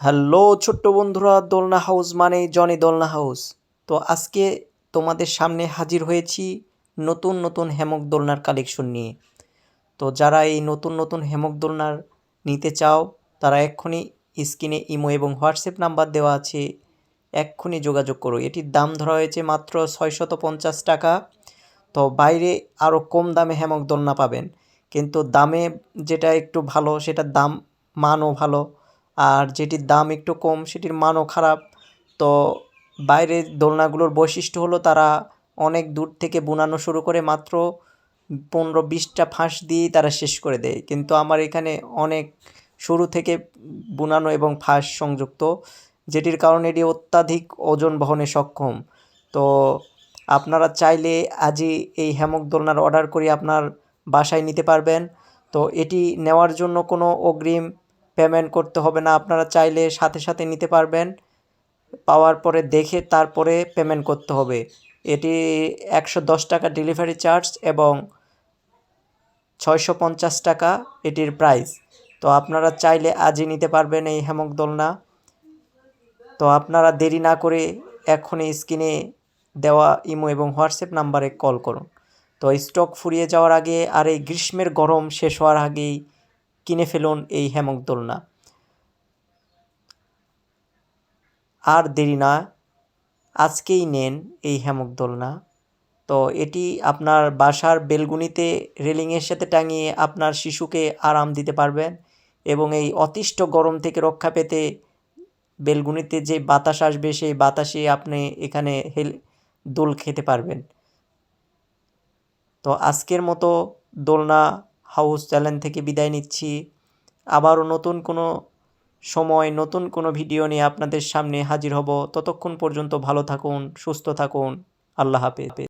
Hello ছোট্ট বন্ধুরা, দোলনা হাউস মানে জনি দোলনা হাউস। তো আজকে তোমাদের সামনে হাজির হয়েছি নতুন নতুন হেমক দোলনার কালেকশন নিয়ে। তো যারা এই নতুন নতুন হেমক দোলনার নিতে চাও, তারা এক্ষুনি স্ক্রিনে ইমো এবং হোয়াটসঅ্যাপ নাম্বার দেওয়া আছে, এক্ষুনি যোগাযোগ করো। এটির দাম ধরা হয়েছে মাত্র ছয়শত পঞ্চাশ টাকা। তো বাইরে আরও কম দামে হেমক দোলনা পাবেন। কিন্তু দামে যেটা একটু ভালো, সেটার দাম, মানও ভালো। আর যেটির দাম একটু কম, সেটির মানও খারাপ। তো বাইরের দোলনাগুলোর বৈশিষ্ট্য হলো তারা অনেক দূর থেকে বুনানো শুরু করে মাত্র পনেরো বিশটা ফাঁস দিয়েই তারা শেষ করে দেয়। কিন্তু আমার এখানে অনেক শুরু থেকে বুনানো এবং ফাঁস সংযুক্ত, যেটির কারণে এটি অত্যাধিক ওজন বহনে সক্ষম। তো আপনারা চাইলে আজই এই হ্যামক দোলনার অর্ডার করে আপনার বাসায় নিতে পারবেন। তো এটি নেওয়ার জন্য কোনো অগ্রিম পেমেন্ট করতে হবে না, আপনারা চাইলে সাথে সাথে নিতে পারবেন। পাওয়ার পরে দেখে তারপরে পেমেন্ট করতে হবে। এটি একশো দশ টাকা ডেলিভারি চার্জ এবং ছয়শো পঞ্চাশ টাকা এটির প্রাইস তো আপনারা চাইলে আজই নিতে পারবেন এই হেমক দোলনা। তো আপনারা দেরি না করে এখনই স্ক্রিনে দেওয়া ইমো এবং হোয়াটসঅ্যাপ নাম্বারে কল করুন। তো স্টক ফুরিয়ে যাওয়ার আগে আর এই গ্রীষ্মের গরম শেষ হওয়ার আগেই কিনে ফেলুন এই হেমক দোলনা। আর দেরি না, আজকেই নেন এই হেমক দোলনা। তো এটি আপনার বাসার বেলগুনিতে রেলিংয়ের সাথে টাঙিয়ে আপনার শিশুকে আরাম দিতে পারবেন এবং এই অতিষ্ঠ গরম থেকে রক্ষা পেতে বেলগুনিতে যে বাতাস আসবে, সেই বাতাসে আপনি এখানে হেল দোল খেতে পারবেন। তো আজকের মতো দোলনা হাউস চ্যানেল থেকে বিদায় নিচ্ছি। আবারও নতুন কোনো সময়, নতুন কোনো ভিডিও নিয়ে আপনাদের সামনে হাজির হব। ততক্ষণ পর্যন্ত ভালো থাকুন, সুস্থ থাকুন। আল্লাহ হাফেজ।